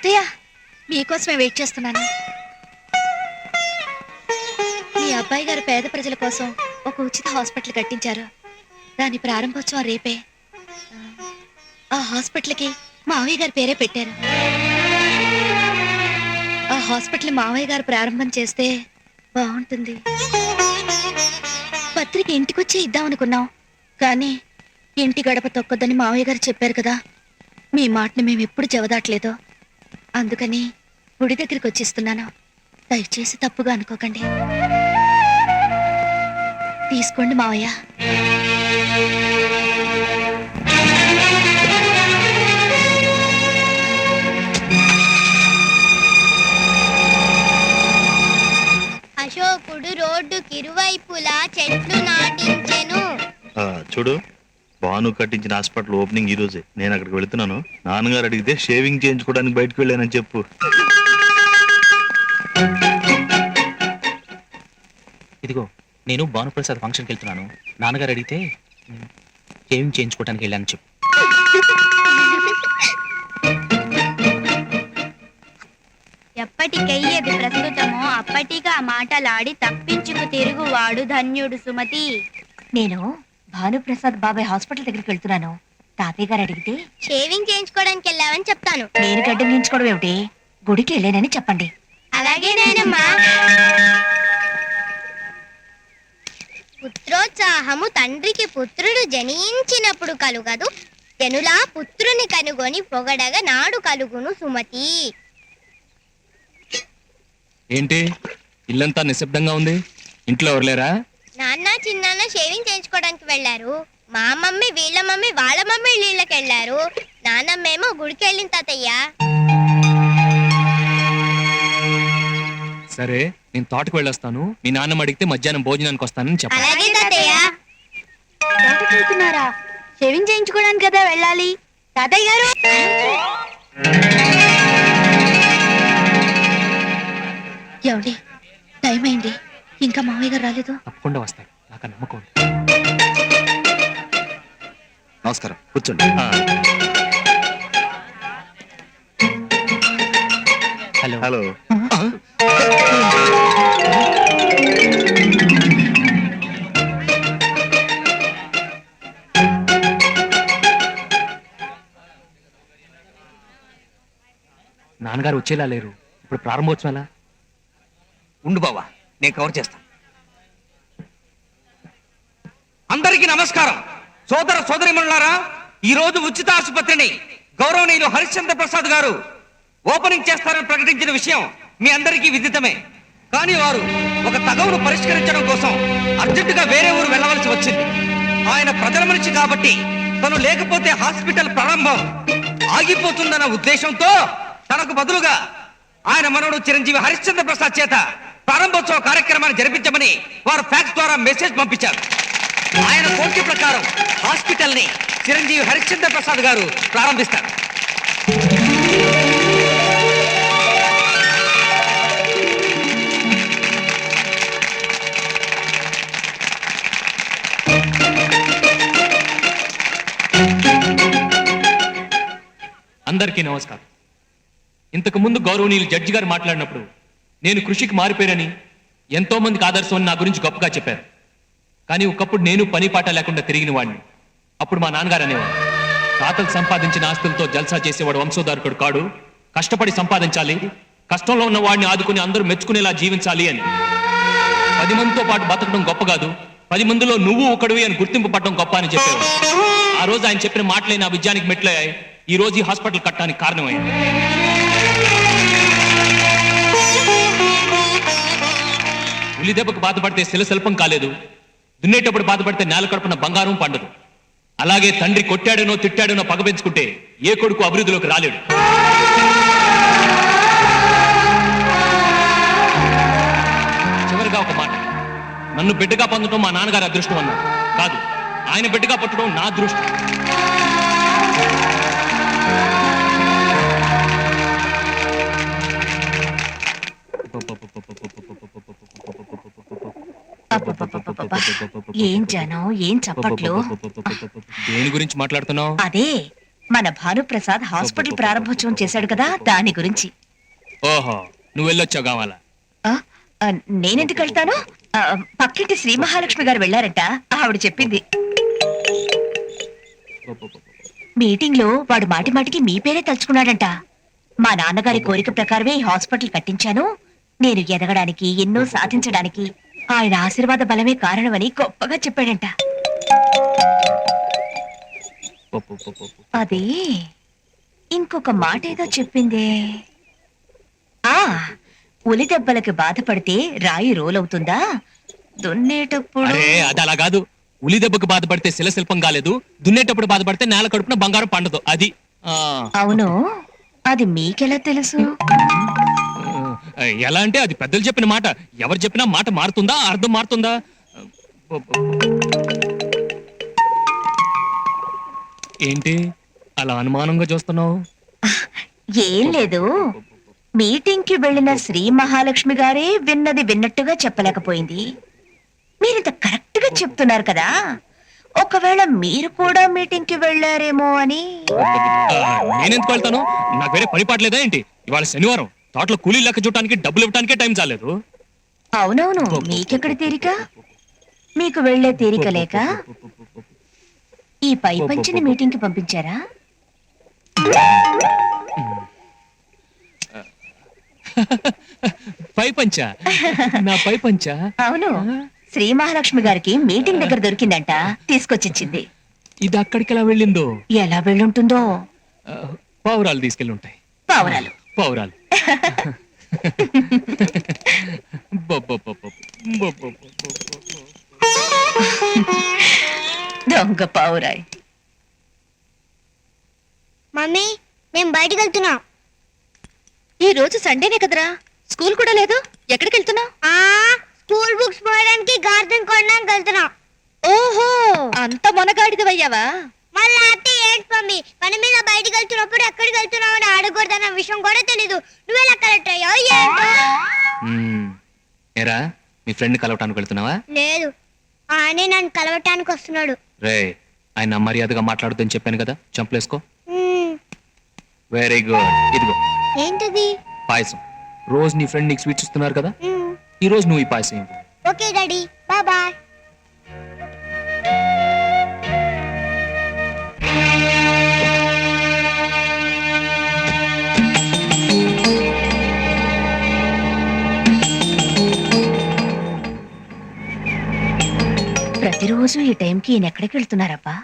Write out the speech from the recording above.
అత్తయ్య మీకోసమే వెయిట్ చేస్తున్నాను. మీ అబ్బాయి గారు పేద ప్రజల కోసం ఒక ఉచిత హాస్పిటల్ కట్టించారు. దాని ప్రారంభోత్సవం రేపే. ఆ హాస్పిటల్కి మావయ్య గారి పేరే పెట్టారు. ఆ హాస్పిటల్ మావయ్య గారు ప్రారంభం చేస్తే బాగుంటుంది. పత్రిక ఇంటికొచ్చి ఇద్దామనుకున్నాం కానీ ఇంటి గడప తొక్కదని మావయ్య గారు చెప్పారు కదా. మీ మాటని మేము ఎప్పుడు జవదాట్లేదు అందుకని గుడి దగ్గరికి వచ్చిస్తున్నాను. దయచేసి తప్పుగా అనుకోకండి. తీసుకోండి మావయ్య. అశోకుడు రోడ్డుకి ఇరువైపులా చెట్లు నాటించెను. ఆ, చూడు. భాను కట్టించిన హాస్పిటల్ ఓపెనింగ్ ఈ రోజే. నేను అక్కడికి వెళ్తున్నాను. నాన్నగారు అడిగితే షేవింగ్ చేయించుకోవడానికి బయటకు వెళ్ళానని చెప్పు. ఇదిగో నేను భానుప్రసాద్ ఫంక్షన్కి వెళ్తున్నాను. నాన్నగారు అడిగితే "ఉమ్, షేవింగ్ చేయించుకోవడానికి వెళ్ళాను చెప్పు. ఎప్పటికయ్యేది ప్రస్తుతమో అప్పటిగా మాటలాడి తప్పించుకు తిరుగువాడు ధన్యుడు సుమతి. నేను భానుప్రసాద్ బాబాయ్ హాస్పిటల్ దగ్గరికి వెళ్తున్నాను. తాతయ్య గారు అడిగితే షేవింగ్ చేయించుకోవడానికి వెళ్ళావని చెప్తాను. నేను గడ్డం ఏమిటి? గుడికి వెళ్ళానని చెప్పండి. అలాగే నాయనమ్మా. పుత్రోత్సాహము తండ్రికి పుత్రుడు జనించినప్పుడు కలుగదు. జనులా పుత్రుని కనుగొని పొగడగా నాడు కలుగును సుమతి. ఏంటి? ఇల్లంతా నిశ్శబ్దంగా ఉంది. ఇంట్లో ఎవరు లేరా? నాన్న చిన్నాన్న షేవింగ్ చేయించుకోవడానికి వెళ్ళారు. మా మమ్మీ వీళ్ళ మమ్మీ వాళ్ళ మమ్మీ నీళ్ళకి వెళ్ళారు నాన్నమ్మేమో గుడికి వెళ్ళిన తాతయ్య. సరే నేను తోటకు వెళ్ళొస్తాను. మీ నాన్నమ్మ అడిగితే మధ్యాహ్నం భోజనానికి వస్తానని అలాగే తాతయ్య. వెళ్తున్నారా? షేవింగ్ చేయించుకోవడానికి కదా వెళ్ళాలి. తాతయ్య గారు! ఏమండి టైం అయింది. ఇంకా మామయ్య గారు రాలేదు? తప్పకుండా వస్తాడు నాకు నమ్మకం ఉంది. నమస్కారం. కూర్చోండి. హలో. హలో. నాన్నగారు వచ్చేలా లేరు. ఇప్పుడు ప్రారంభోత్సవం ఎలా? ఉండు బావా. నేను కవర్ చేస్తాను అందరికీ నమస్కారం. సోదర సోదరిమణులారా ఈ రోజు ఉచిత ఆసుపత్రిని గౌరవనీయులు హరిశ్చంద్ర ప్రసాద్ గారు ఓపెనింగ్ చేస్తారని ప్రకటించిన విషయం మీ అందరికీ విదితమే. కానీ వారు ఒక తగవును పరిష్కరించడం కోసం అర్జెంటుగా వేరే ఊరు వెళ్ళవలసి వచ్చింది. ఆయన ప్రజల మనిషి కాబట్టి తను లేకపోతే హాస్పిటల్ ప్రారంభం ఆగిపోతుందన్న ఉద్దేశంతో తనకు బదులుగా ఆయన మనవడు చిరంజీవి హరిశ్చంద్ర ప్రసాద్ చేత ప్రారంభోత్సవ కార్యక్రమాన్ని జరిపించమని వారు ఫ్యాక్స్ ద్వారా మెసేజ్ పంపించారు. ఆయన కోరిక ప్రకారం హాస్పిటల్ని చిరంజీవి హరిశ్చంద్ర ప్రసాద్ గారు ప్రారంభిస్తారు. అందరికీ నమస్కారం. ఇంతకు ముందు గౌరవనీయులు జడ్జి గారు మాట్లాడినప్పుడు నేను కృషికి మారిపోయానని ఎంతో మందికి ఆదర్శం అని నా గురించి గొప్పగా చెప్పారు. కానీ ఒకప్పుడు నేను పని పాట లేకుండా తిరిగిన వాడిని అప్పుడు మా నాన్నగారు అనేవాడు తాతలు సంపాదించిన ఆస్తులతో జల్సా చేసేవాడు వంశోధారకుడు కాడు. కష్టపడి సంపాదించాలి. కష్టంలో ఉన్న వాడిని ఆదుకుని అందరూ మెచ్చుకునేలా జీవించాలి అని. పది మందితో పాటు బతకడం గొప్ప కాదు. పది మందిలో నువ్వు ఒకడివి అని గుర్తింపు పడడం గొప్ప అని చెప్పేవాడు ఆ రోజు ఆయన చెప్పిన మాటలే నా విజయానికి మెట్లయ్యాయి. ఈ రోజు ఈ హాస్పిటల్ కట్టడానికి కారణమైంది ఉలి దెబ్బకు బాధపడితే శిల శిల్పం కాలేదు. దున్నేటప్పుడు బాధపడితే నేల కడుపున బంగారం పండదు. అలాగే తండ్రి కొట్టాడనో తిట్టాడనో పగ పెంచుకుంటే ఏ కొడుకు అభివృద్ధిలోకి రాలేడు. చివరిగా ఒక మాట. నన్ను బిడ్డగా పొందడం మా నాన్నగారి అదృష్టం అన్నారు కాదు ఆయన బిడ్డగా పట్టడం నా అదృష్టం. ఏం జనం ఏం చప్పట్లు దేని గురించి మాట్లాడుతున్నావు అదే మన భానుప్రసాద్ హాస్పిటల్ ప్రారంభోత్సవం చేశాడు కదా దాని గురించి ఓహో నువ్వు వెళ్ళొచ్చావు కావాలా నేనెందుకు వెళ్తాను పక్కింటి శ్రీ మహాలక్ష్మి గారు వెళ్ళారట ఆవిడ చెప్పింది మీటింగ్లో వాడు మాటి మాటికి మీ పేరే తలుచుకున్నాడంట మా నాన్నగారి కోరిక ప్రకారమే ఈ హాస్పిటల్ కట్టించాను నేను ఎదగడానికి ఎన్నో సాధించడానికి ఆయన ఆశీర్వాద బలమే కారణమని గొప్పగా చెప్పాడంట. అది ఇంకొక మాట ఏదో చెప్పిందే. ఆ ఉలి దెబ్బలకి బాధపడితే రాయి రోలవుతుందా దున్నేటప్పుడు అది అలా కాదు. ఉలి దెబ్బకు బాధపడితే శిలశిల్పం కాలేదు. దున్నేటప్పుడు బాధపడితే నేల కడుపున బంగారం పండదు. అది అవును. అది మీకెలా తెలుసు? ఎలా అంటే అది పెద్దలు చెప్పిన మాట. ఎవరు చెప్పినా మాట మారుతుందా? అర్థం మారుతుందా? ఏంటి? అలా అనుమానంగా చూస్తున్నావు? ఏం లేదు. మీటింగ్కి వెళ్ళిన శ్రీ మహాలక్ష్మి గారే విన్నది విన్నట్టుగా చెప్పలేకపోయింది. మీరింత కరెక్ట్గా చెప్తున్నారు కదా. ఒకవేళ మీరు కూడా మీటింగ్కి వెళ్ళారేమో అని. నేనెందుకు వెళ్తాను? నాకు వేరే పని పాటలేదా ఏంటి? ఇవాళ శనివారం. తోటలో కూలీ లెక్క చూడటానికి డబ్బులు ఇవ్వడానికే టైం చాలేదు. అవునవును మీకెక్కడ తీరిక? మీకు వెళ్ళే తీరిక లేక? ఈ పై పంచిని మీటింగ్కి పంపించారా? పై పంచా? నా పై పంచా? అవును శ్రీ మహాలక్ష్మి గారికి మీటింగ్ దగ్గర దొరికిందంట తీసుకొచ్చిచ్చింది ఇది అక్కడికి ఎలా వెళ్ళిందో? ఎలా వెళ్ళుంటుందో? పావురాలు తీసుకెళ్ళి ఉంటాయి. పావురాలు. పావురాలు. దొంగ పావురాయ్. మమ్మీ మేము బయటికి వెళ్తున్నాం. ఈ రోజు సండేనే కదరా? స్కూల్ కూడా లేదు? ఎక్కడికి వెళ్తున్నావు? ఆ స్కూల్ బుక్స్ పోయడానికి గార్డెన్ కొనడానికి వెళ్తున్నాం. ఓహో! అంత మొనగాడిదవయ్యావా? మళ్ళీ మమ్మీ. పని మీద బయటికి వెళ్తున్నప్పుడు ఎక్కడికి వెళ్తున్నావు అని అడగకూడదన్న విషయం కూడా తెలీదు. నువ్వెలా కలెక్ట్. ఏరా మీ ఫ్రెండ్ కలవటానికి వెళ్తున్నావా? లేదు. ఆయనే నన్ను కలవటానికి వస్తున్నాడు. రే ఆయన మర్యాదగా మాట్లాడుతుందని చెప్పాను కదా. చంపలేసుకో. వెరీ గుడ్ ఇదిగో. ఏంటది? పాయసం. రోజు నీ ఫ్రెండ్ నీకు స్వీట్స్ ఇస్తున్నారు కదా. ఈ రోజు నువ్వు ఈ పాయసం. Okay daddy. Bye bye. ప్రతిరోజు ఈ టైంకి ఈయన ఎక్కడికి వెళ్తున్నారబ్బా?